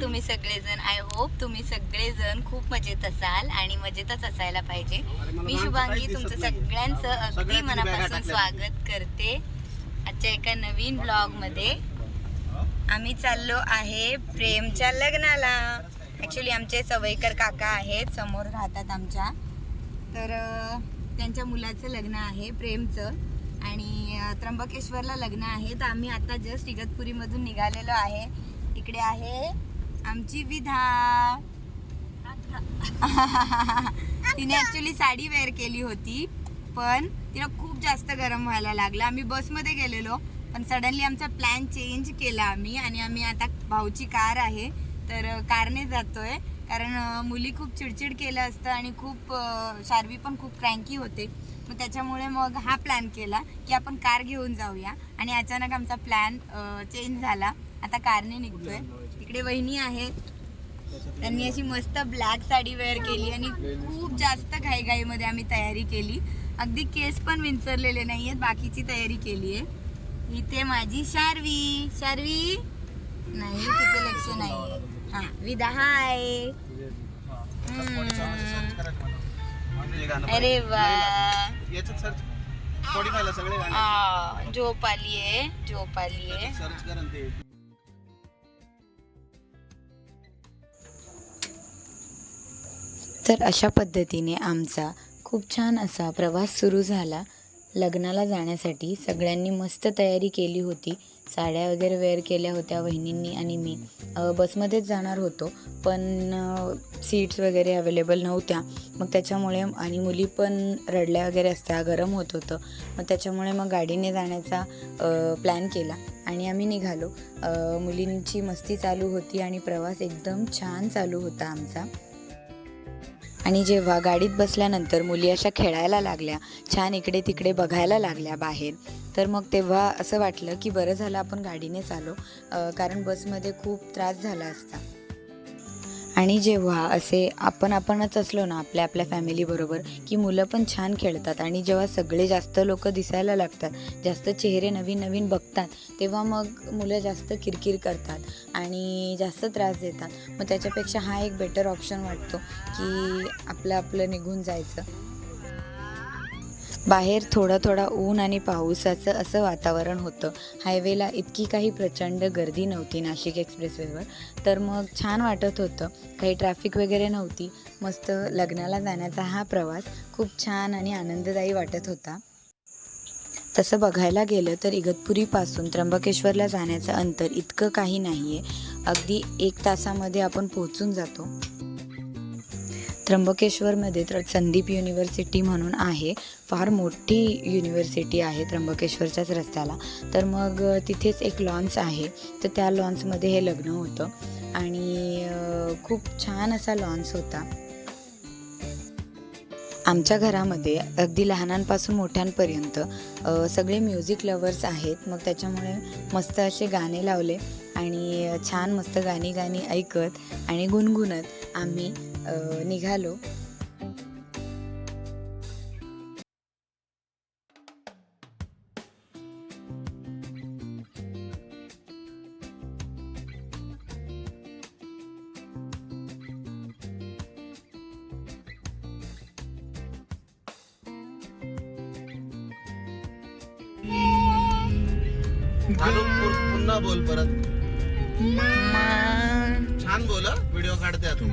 तुम्ही सगळेजण I hope तुम्ही सगळेजण खूप मजेत असाल आणि मजेतच असायला पाहिजे. मी शुभांगी तुमचं सगळ्यांचं. अगदी मनापासून स्वागत करते. आजच्या एका नवीन ब्लॉगमध्ये आम्ही चाललो आहे प्रेमच्या लग्नाला. ॲक्च्युली आमचे सवयकर काका आहेत समोर राहतात आमच्या. तर त्यांच्या मुलाचं लग्न आहे प्रेमचं. आणि त्र्यंबकेश्वरला लग्न आहे. तर आम्ही आता जस्ट इगतपुरीमधून निघालेलो आहे. इकडे आहे आमची विधा. तिने ॲक्च्युली साडी वेअर केली होती पण तिला खूप जास्त गरम व्हायला लागलं. आम्ही बसमध्ये गेलेलो पण सडनली आमचा प्लॅन चेंज केला आम्ही आणि आम्ही आता भाऊची कार आहे तर कारने जातोय. कारण मुली खूप चिडचिड केलं असतं आणि खूप शार्वी पण खूप क्रँकी होते. मग त्याच्यामुळे मग हा प्लॅन केला की आपण कार घेऊन जाऊया. आणि अचानक आमचा प्लॅन चेंज झाला. आता कारने निघतोय. इकडे वहिनी आहेत. त्यांनी अशी मस्त ब्लॅक साडी वेअर केली आणि खूप जास्त घाईघाईमध्ये आम्ही तयारी केली. अगदी केस पण विंचरलेले नाही आहेत बाकीची तयारी केली आहे. इथे माझी शार्वी. शार्वी? नाही तिथे लक्ष नाही. हा विदा हाय अरे वा. झोप आलीये झोप आलीये. तर अशा पद्धतीने आमचा खूप छान असा प्रवास सुरू झाला. लग्नाला जाण्यासाठी सगळ्यांनी मस्त तयारी केली होती. साड्या वगैरे वेअर केल्या होत्या वहिनींनी आणि मी. बसमध्येच जाणार होतो पण सीट्स वगैरे अवेलेबल नव्हत्या. मग त्याच्यामुळे आणि मुली पण रडल्या वगैरे असत्या गरम होत होतं. मग त्याच्यामुळे मग गाडीने जाण्याचा प्लॅन केला आणि आम्ही निघालो. मुलींची मस्ती चालू होती आणि प्रवास एकदम छान चालू होता आमचा. आणि जेव्हा गाडीत बसल्यानंतर मुली अशा खेळायला लागल्या छान इकडे तिकडे बघायला लागल्या बाहेर तर मग तेव्हा असं वाटलं की बरं झालं आपण गाडीनेच आलो कारण बसमध्ये खूप त्रास झाला असता. आणि जेव्हा असे आपण आपणच असलो ना आपल्या आपल्या फॅमिलीबरोबर की मुलं पण छान खेळतात आणि जेव्हा सगळे जास्त लोक दिसायला लागतात जास्त चेहरे नवीन नवीन बघतात तेव्हा मग मुलं जास्त किरकिर करतात आणि जास्त त्रास देतात. मग त्याच्यापेक्षा हा एक बेटर ऑप्शन वाटतो की आपलं आपलं निघून जायचं. बाहेर थोडा थोडा ऊन आणि पावसाचं असं वातावरण होतं. हायवेला इतकी काही प्रचंड गर्दी नव्हती नाशिक एक्सप्रेसवेवर. तर मग छान वाटत होतं. काही ट्रॅफिक वगैरे नव्हती. मस्त लग्नाला जाण्याचा हा प्रवास खूप छान आणि आनंददायी वाटत होता. तसं बघायला गेलं तर इगतपुरीपासून त्र्यंबकेश्वरला जाण्याचं अंतर इतकं काही नाही आहे अगदी एक तासामध्ये आपण पोहोचून जातो. त्र्यंबकेश्वरमध्ये तर संदीप युनिव्हर्सिटी म्हणून आहे. फार मोठी युनिव्हर्सिटी आहे त्र्यंबकेश्वरच्याच रस्त्याला. तर मग तिथेच एक लॉन्स आहे. तर त्या लॉन्समध्ये हे लग्न होतं. आणि खूप छान असा लॉन्स होता. आमच्या घरामध्ये अगदी लहानांपासून मोठ्यांपर्यंत सगळे म्युझिक लवर्स आहेत. मग त्याच्यामुळे मस्त असे गाणे लावले आणि छान मस्त गाणी गाणी ऐकत आणि गुणगुणत आम्ही निघालो. पुन्हा बोल परत. छान बोल व्हिडिओ काढते अजून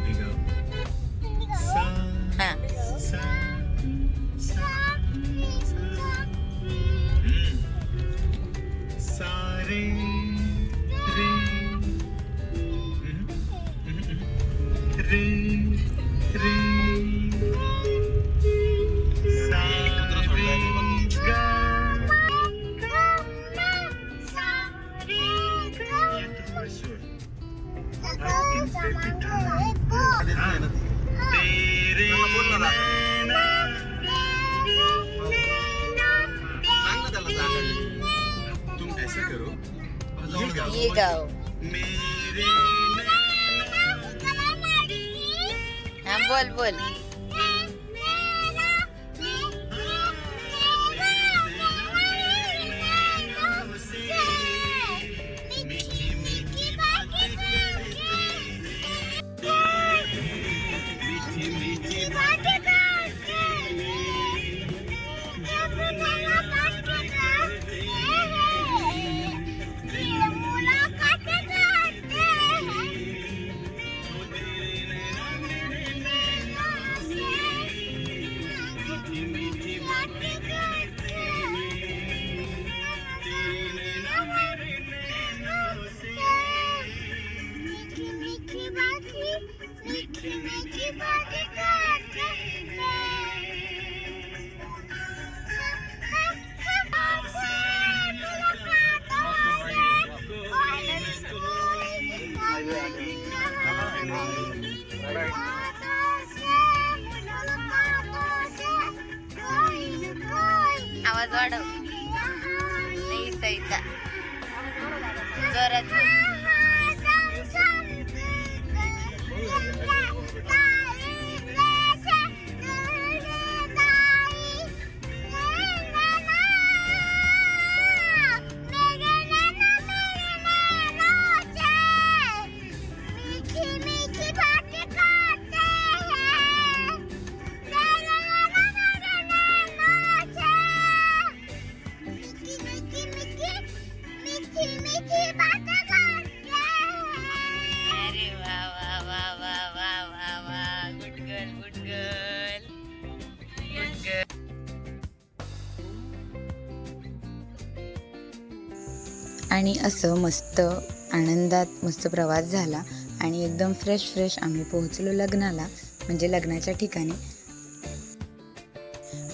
नाही जोरात आणि असं मस्त आनंदात मस्त प्रवास झाला आणि एकदम फ्रेश फ्रेश आम्ही पोहोचलो लग्नाला म्हणजे लग्नाच्या ठिकाणी.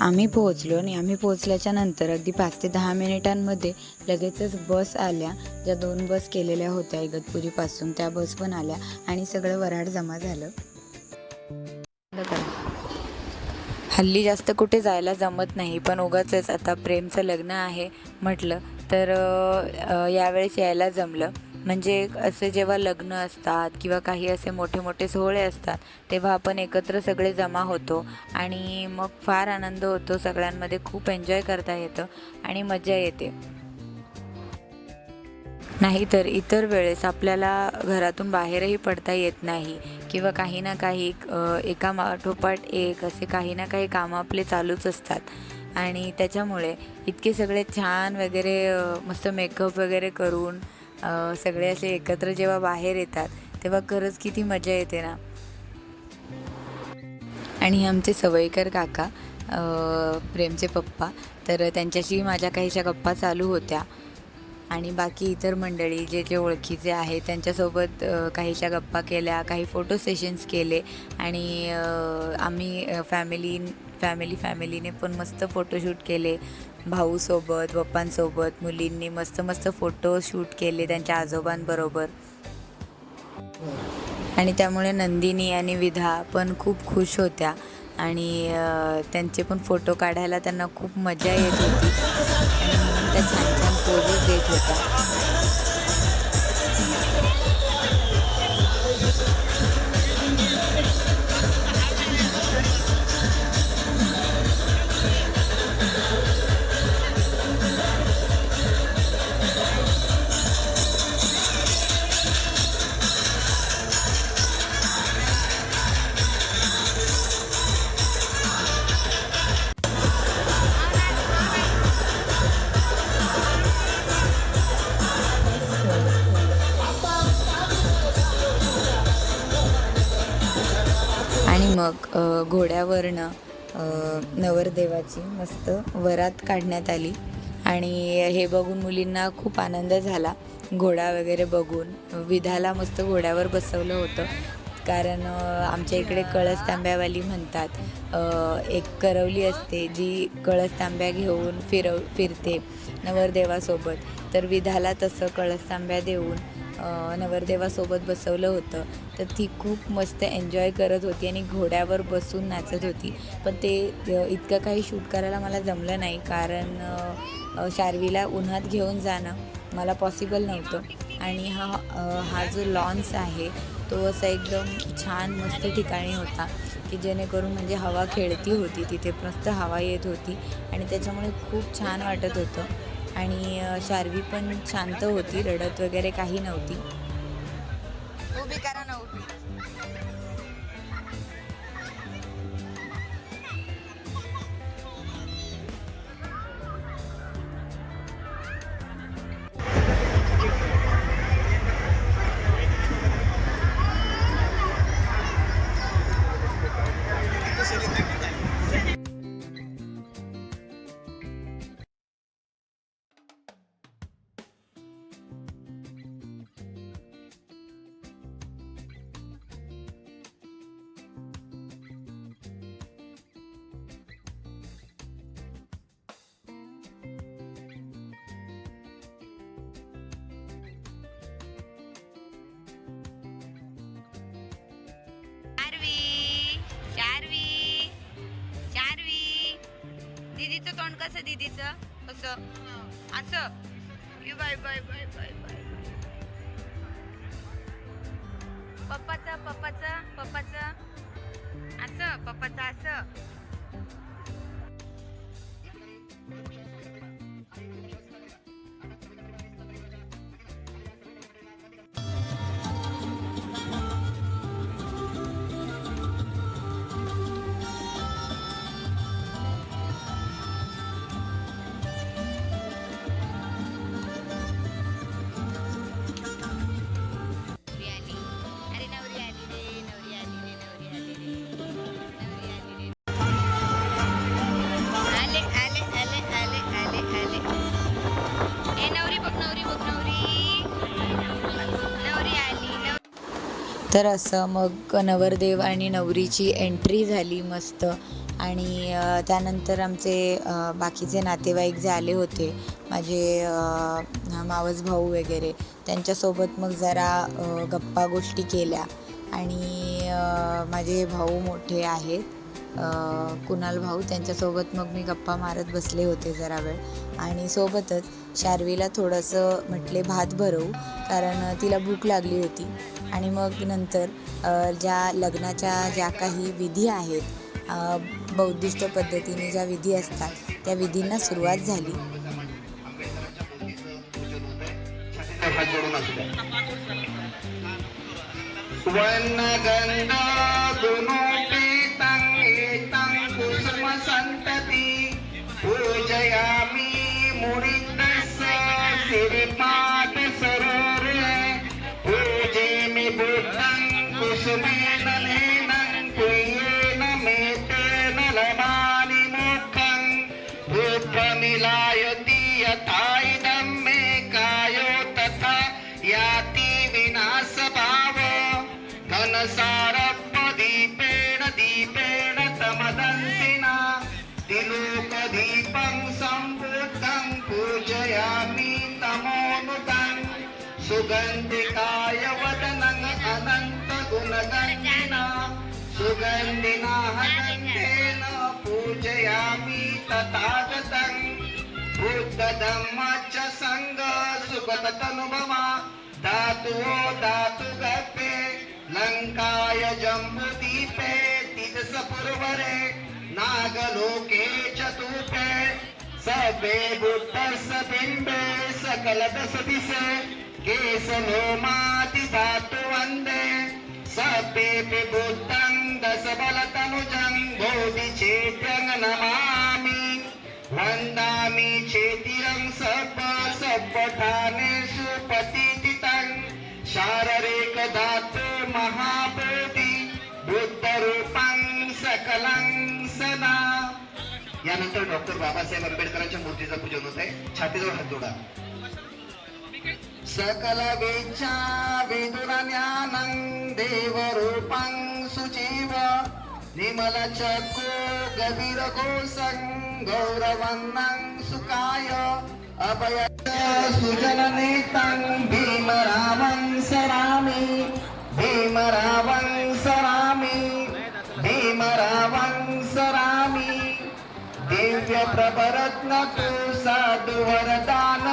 आम्ही पोहोचलो आणि आम्ही पोहोचल्याच्या नंतर अगदी पाच ते दहा मिनिटांमध्ये लगेचच बस आल्या. ज्या दोन बस केलेल्या होत्या इगतपुरीपासून त्या बस पण आल्या आणि सगळं वराड जमा झालं. हल्ली जास्त कुठे जायला जमत नाही पण उगाच आता प्रेमचं लग्न आहे म्हटलं तर यावेळेस यायला जमलं. म्हणजे असे जेव्हा लग्न असतात किंवा काही असे मोठे मोठे सोहळे असतात तेव्हा आपण एकत्र सगळे जमा होतो आणि मग फार आनंद होतो सगळ्यांमध्ये खूप एन्जॉय करता येतं आणि मजा येते. नाहीतर इतर वेळेस आपल्याला घरातून बाहेरही पडता येत नाही किंवा काही ना काही एका माठोपाठ एक असे काही ना काही कामं आपले चालूच असतात. आणि त्याच्यामुळे इतके सगळे छान वगैरे मस्त मेकअप वगैरे करून सगळे असे एकत्र जेव्हा बाहेर येतात तेव्हा खरंच किती मजा येते ना. आणि आमचे सवयकर काका प्रेमचे पप्पा तर त्यांच्याशी माझ्या काहीशा गप्पा चालू होत्या. आणि बाकी इतर मंडळी जे जे ओळखीचे आहेत त्यांच्यासोबत काहीशा गप्पा केल्या काही फोटो सेशन्स केले. आणि आम्ही फॅमिली फॅमिली फॅमिलीने पण मस्त फोटोशूट केले. भाऊसोबत पप्पांसोबत मुलींनी मस्त मस्त फोटो शूट केले त्यांच्या आजोबांबरोबर. आणि त्यामुळे नंदिनी आणि विधा पण खूप खुश होत्या. आणि त्यांचे पण फोटो काढायला त्यांना खूप मजा येत होती. आणि त्या छान छान पोजेस देत होत्या. मग घोड्यावरनं नवरदेवाची मस्त वरात काढण्यात आली. आणि हे बघून मुलींना खूप आनंद झाला. घोडा वगैरे बघून विधाला मस्त घोड्यावर बसवलं होतं. कारण आमच्या इकडे कळस तांब्यावाली म्हणतात. एक करवली असते जी कळस तांब्या घेऊन फिरव फिरते नवरदेवासोबत. तर विधाला तसं कळस तांब्या देऊन नवरदेवासोबत बसवलं होतं. तर ती खूप मस्त एन्जॉय करत होती आणि घोड्यावर बसून नाचत होती. पण ते इतकं काही शूट करायला मला जमलं नाही. कारण शार्वीला उन्हात घेऊन जाणं मला पॉसिबल नव्हतं. आणि हा हा जो लॉन्स आहे तो असा एकदम छान मस्त ठिकाणी होता. की जेणेकरून म्हणजे हवा खेळती होती तिथे. मस्त हवा येत होती. आणि त्याच्यामुळे खूप छान वाटत होतं. आणि शार्वी पण शांत होती रडत वगैरे काही नव्हती. उभी कारण कसं दीदीचं? असं. असं. ये bye bye bye bye bye पप्पाचं पप्पाचं पप्पाचं. असं पप्पाचं असं. तर असं मग नवरदेव आणि नवरीची एंट्री झाली मस्त. आणि त्यानंतर आमचे बाकीचे नातेवाईक जे आले होते माझे मावस भाऊ वगैरे त्यांच्यासोबत मग जरा गप्पा गोष्टी केल्या. आणि माझे भाऊ मोठे आहेत. कुणाल भाऊ त्यांच्यासोबत मग मी गप्पा मारत बसले होते जरा वेळ. आणि सोबतच शार्वीला थोडंसं म्हटले भात भरवू कारण तिला भूक लागली होती. आणि मग नंतर ज्या लग्नाच्या ज्या काही विधी आहेत बौद्धिष्ट पद्धतीने ज्या विधी असतात त्या विधींना सुरुवात झाली. वनगंध முறையாமி முடிந்த சிரிப்பாத சரோரே பூஜிமி புத்தன் குசுமேனலே सुगन्धिकाय वदनं अनन्तगुणगन्धिना सुगन्धिना हनन्तेन पूजयामि तथागतं। बुद्धधम्म च सङ्ग सुगततनुभवा धातुवो धातु गर्भे लङ्काय जम्बुदीपे तिजसपुरवरे नागलोके चतुर्थे सबे बुद्धस्य बिम्बे सकलदश दिशे केशलोमाति धातु वन्दे सभ्येऽपि बुद्धं दशबलतनुजं बोधिचेत्यं नमामि वन्दामि चेतिरं सप सपठानेषु पतितितं शाररेकधातु महाबोधि बुद्धरूपं सकलं सदा। यानंतर डॉक्टर बाबासाहेब आंबेडकरांच्या मूर्तीचं पूजन होत आहे छातीजवळ हात जोडा. సకల విద్యా విదుర జ్ఞానం దేవరూపం సుజీవ నిమల చక్కు గభీర కోసం గౌరవన్నం సుఖాయ అభయ సుజన నీతం భీమరావం సరామి భీమరావం సరామి భీమరావం సరామి. దివ్య ప్రభరత్న సాధు వరదాన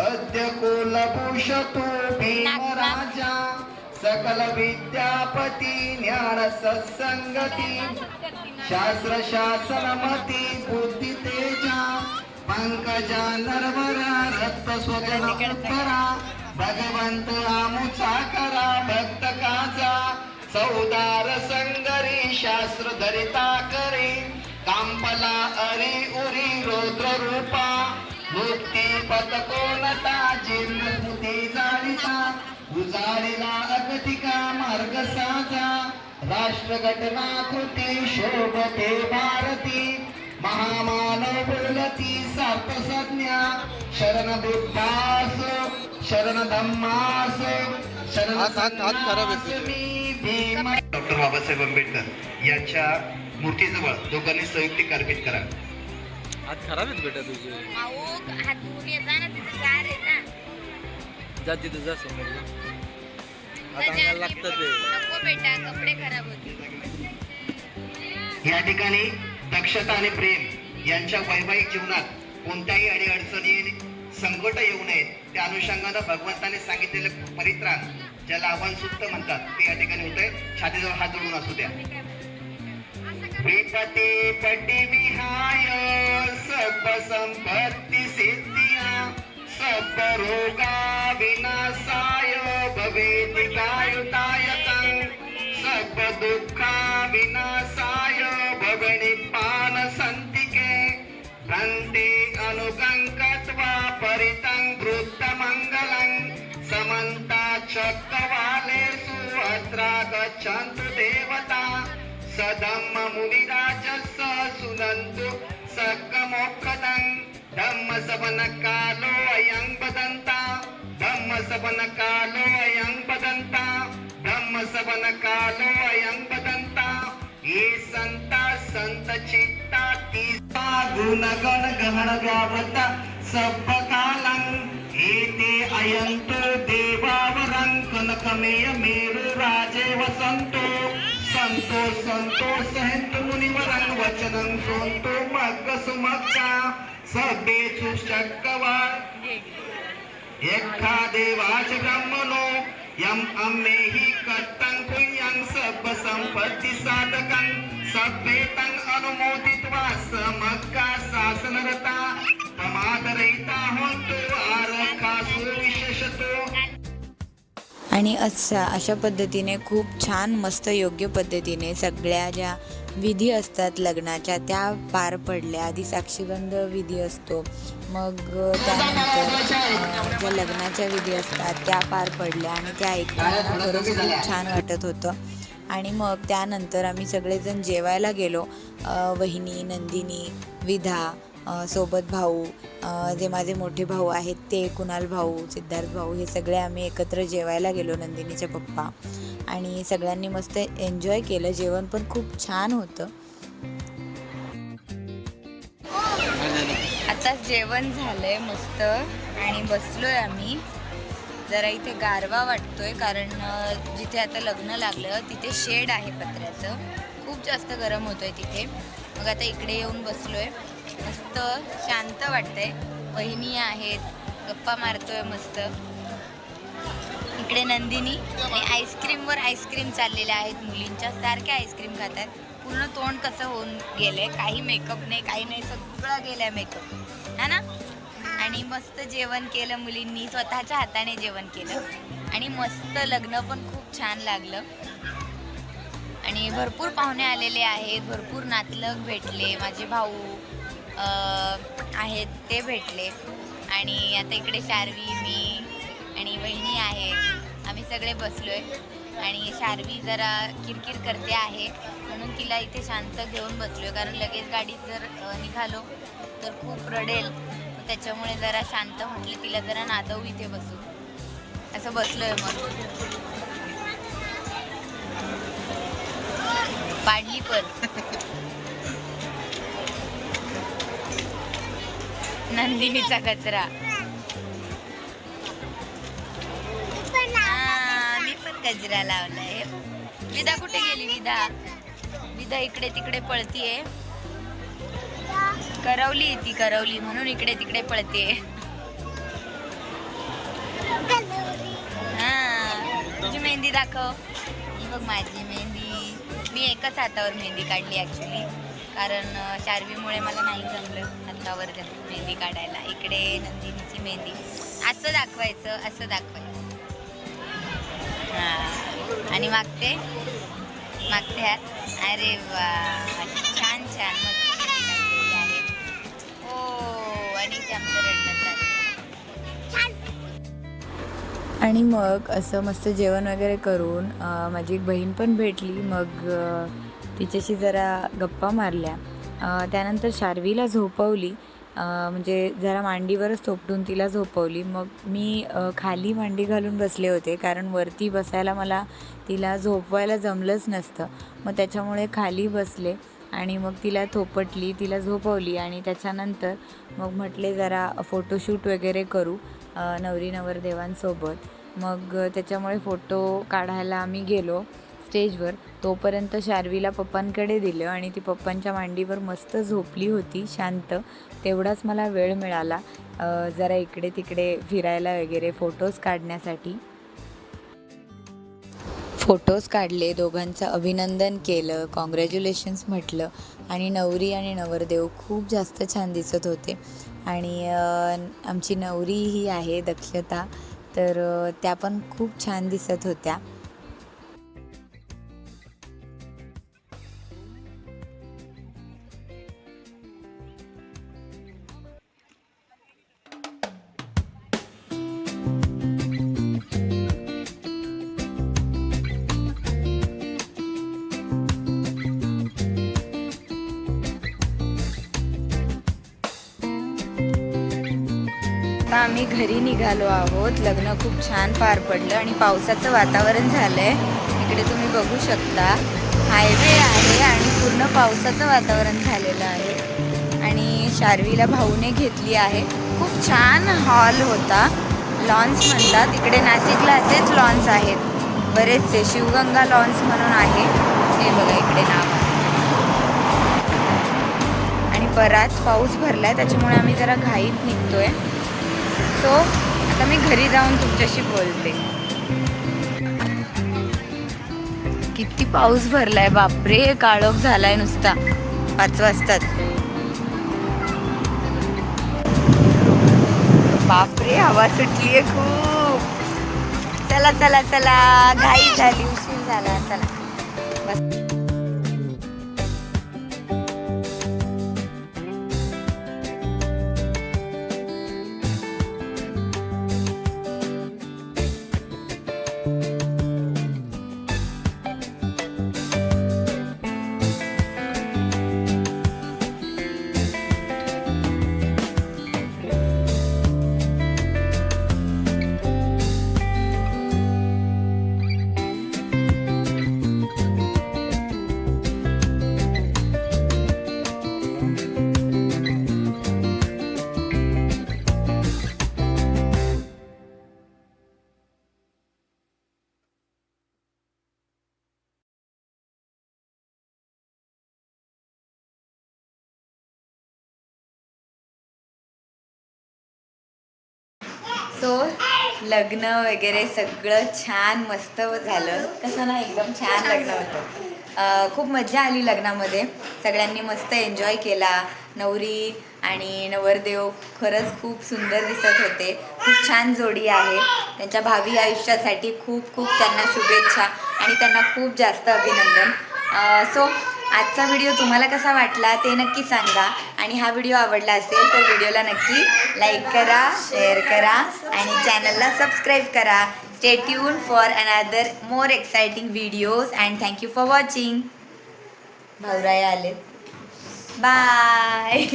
अद्य कुलभूषतु भीमराजा सकल विद्यापती ज्ञान सत्संगती शास्त्र शासनमती बुद्धी तेजा पंकजा नरवरा रक्त स्वजन उत्तरा भगवंत आमुचा करा भक्त काजा सौदार संगरी शास्त्र धरिता करे कांपला अरी उरी रुद्र रूपा मुक्ती पतकोनता स्मृती जाळीता उजाळीला अगतिका मार्ग साजा. राष्ट्र घटना कृती शोभते भारती. महामानव बोलती सार्थ संज्ञा. शरण बुद्धास शरण धम्मास शरण डॉक्टर बाबासाहेब आंबेडकर यांच्या मूर्तीजवळ दोघांनी संयुक्तिक अर्पित करा. हात खराब आहेत बेटा तुझे. अहो हात धुवून येता ना तिथे गार आहे ना. जा तिथं जा समोर जा. त्याच्या अंगाला लागतं ते. नको बेटा कपडे खराब होते या ठिकाणी दक्षता आणि प्रेम यांच्या वैवाहिक जीवनात कोणत्याही अडीअडचणी संकट येऊ नयेत. त्या अनुषंगानं भगवंताने सांगितलेलं परित्राण ज्याला आव्हान सुक्त म्हणतात ते या ठिकाणी होतंय. छातीजवळ हात जोडून असू द्या. विपते पटी विहाय सर्व संपत्ति सिद्धिया सर्व रोगा विनाशाय भवेत कायुतायतं सब दुःखा विनाशाय भवनिपान संतिके भ्रन्ते अनुकङ्कत्वा परितं वृत्तमङ्गलं। समन्ता चक्रवालेषु अत्र गच्छन्तु देवता। రాజస్స సునందు సక్కమొక్కదం ధమ్మ సభన కాలో అయం పదంత ధమ్మ సభన కాలో అయం పదంత ధమ్మ సభన కాలో అయం పదంత ఏ సంత సంత చిత్త తీసా గుణగణ గహన వ్యావృత సర్వకాలం. ఏతే అయంతో దేవావరం. కనకమేయ మేరు రాజే వసంతో. मेरु संतो संतो सहन्तु मुनिवरं वचनं सोन्तु मग्ग सुमग्गा सभ्येषु शक्कवान् यक्खा देवाच ब्रह्मनो यम अम्मेहि कर्तं कुयं सब संपत्ति साधकं. सभ्येतं अनुमोदित्वा समग्गा शासनरता. प्रमादरहिता होन्तु आरखा सुविशेषतो. आणि असा अशा पद्धतीने खूप छान मस्त योग्य पद्धतीने सगळ्या ज्या विधी असतात लग्नाच्या त्या पार पडल्या. आधी साक्षीबंध विधी असतो. मग त्यानंतर ज्या लग्नाच्या विधी असतात त्या पार पडल्या आणि त्या ऐकताना खरंच खूप छान वाटत होतं. आणि मग त्यानंतर आम्ही सगळेजण जेवायला गेलो. वहिनी नंदिनी विधा सोबत भाऊ जे माझे मोठे भाऊ आहेत ते कुणाल भाऊ सिद्धार्थ भाऊ हे सगळे आम्ही एकत्र जेवायला गेलो नंदिनीचे पप्पा. आणि सगळ्यांनी मस्त एन्जॉय केलं. जेवण पण खूप छान होतं. आता जेवण झालंय मस्त. आणि बसलोय आम्ही. जरा इथे गारवा वाटतोय कारण जिथे आता लग्न लागलं तिथे शेड आहे पत्र्याचं. खूप जास्त गरम होतोय तिथे. मग आता इकडे येऊन बसलोय. मस्त शांत वाटतंय. बहिणी आहेत गप्पा मारतोय मस्त. इकडे नंदिनी आणि आईस्क्रीमवर आईस्क्रीम चाललेल्या आहेत मुलींच्या. सारख्या आईस्क्रीम खातात. पूर्ण तोंड कसं होऊन गेलंय काही मेकअप नाही काही नाही सगळं गेलंय मेकअप है ना? आणि मस्त जेवण केलं मुलींनी स्वतःच्या हाताने जेवण केलं. आणि मस्त लग्न पण खूप छान लागलं. आणि भरपूर पाहुणे आलेले आहेत भरपूर नातलग भेटले माझे भाऊ. आहेत ते भेटले. आणि आता इकडे शार्वी मी आणि वहिनी आहेत. आम्ही सगळे बसलो आहे आणि शार्वी जरा किरकिर करते आहे. म्हणून तिला इथे शांत घेऊन बसलो आहे कारण लगेच गाडीत जर निघालो तर खूप रडेल. त्याच्यामुळे जरा शांत म्हटले तिला जरा नादवू इथे बसू. असं बसलो आहे मग. पाडली पण. नंदिनीचा कचरा. मी पण कचरा लावलाय. विदा कुठे गेली? विदा. विदा इकडे तिकडे पळतीये. करवली ती करवली म्हणून इकडे तिकडे पळते तुझी मेहंदी दाखव. ही बघ माझी मेहंदी. मी एकच हातावर मेहंदी काढली ऍक्च्युली कारण शार्वीमुळे मला नाही जमलं हातावर मेहंदी काढायला. इकडे नंदिनीची मेहंदी. असं दाखवायचं असं दाखवायचं. हां. आणि मागते? मागते हात? अरे वा. छान छान. मस्त. आहे हो आणि ते आमचं आणि मग असं मस्त जेवण वगैरे करून माझी एक बहीण पण भेटली. मग तिच्याशी जरा गप्पा मारल्या. त्यानंतर शार्वीला झोपवली. म्हणजे जरा मांडीवरच थोपटून तिला झोपवली. मग मी खाली मांडी घालून बसले होते कारण वरती बसायला मला तिला झोपवायला जमलंच नसतं. मग त्याच्यामुळे खाली बसले आणि मग तिला थोपटली तिला झोपवली आणि त्याच्यानंतर मग म्हटले जरा फोटोशूट वगैरे करू नवरी नवरदेवांसोबत. मग त्याच्यामुळे फोटो काढायला आम्ही गेलो. स्टेजवर तोपर्यंत शार्वीला पप्पांकडे दिलं आणि ती पप्पांच्या मांडीवर मस्त झोपली होती शांत. तेवढाच मला वेळ मिळाला जरा इकडे तिकडे फिरायला वगैरे फोटोज काढण्यासाठी. फोटोज काढले दोघांचं अभिनंदन केलं कॉंग्रॅच्युलेशन्स म्हटलं आणि नवरी आणि नवरदेव खूप जास्त छान दिसत होते. आणि आमची नवरी ही आहे दक्षता तर त्या पण खूप छान दिसत होत्या. आहोत. लग्न खूप छान पार पडलं आणि पावसाचं वातावरण झालंय. इकडे तुम्ही बघू शकता. हायवे आहे आणि पूर्ण पावसाचं वातावरण झालेलं आहे. आणि शार्वीला भाऊने घेतली आहे. खूप छान हॉल होता. लॉन्स म्हणतात. इकडे नाशिकला असेच लॉन्स आहेत. बरेचसे शिवगंगा लॉन्स म्हणून आहे. हे बघा इकडे नाव आहे. आणि बराच पाऊस भरला आहे त्याच्यामुळे आम्ही जरा घाईत निघतोय. सो आता मी घरी जाऊन तुमच्याशी बोलते. किती पाऊस भरलाय बापरे काळोख झालाय नुसता. पाच वाजताच बापरे हवा सुटलीये खूप. चला चला चला घाई झाली. सो लग्न वगैरे सगळं छान मस्त झालं. कसं ना एकदम छान लग्न होतं. खूप मजा आली लग्नामध्ये. सगळ्यांनी मस्त एन्जॉय केला. नवरी आणि नवरदेव खरंच खूप सुंदर दिसत होते. खूप छान जोडी आहे. त्यांच्या भावी आयुष्यासाठी खूप खूप त्यांना शुभेच्छा आणि त्यांना खूप जास्त अभिनंदन. सो आजचा व्हिडिओ तुम्हाला कसा वाटला ते नक्की सांगा. आणि हा व्हिडिओ आवडला असेल तर व्हिडिओला नक्की लाईक करा शेअर करा आणि चॅनलला सबस्क्राईब करा. Stay tune for another more exciting videos and thank you for watching भाऊराया आले बाय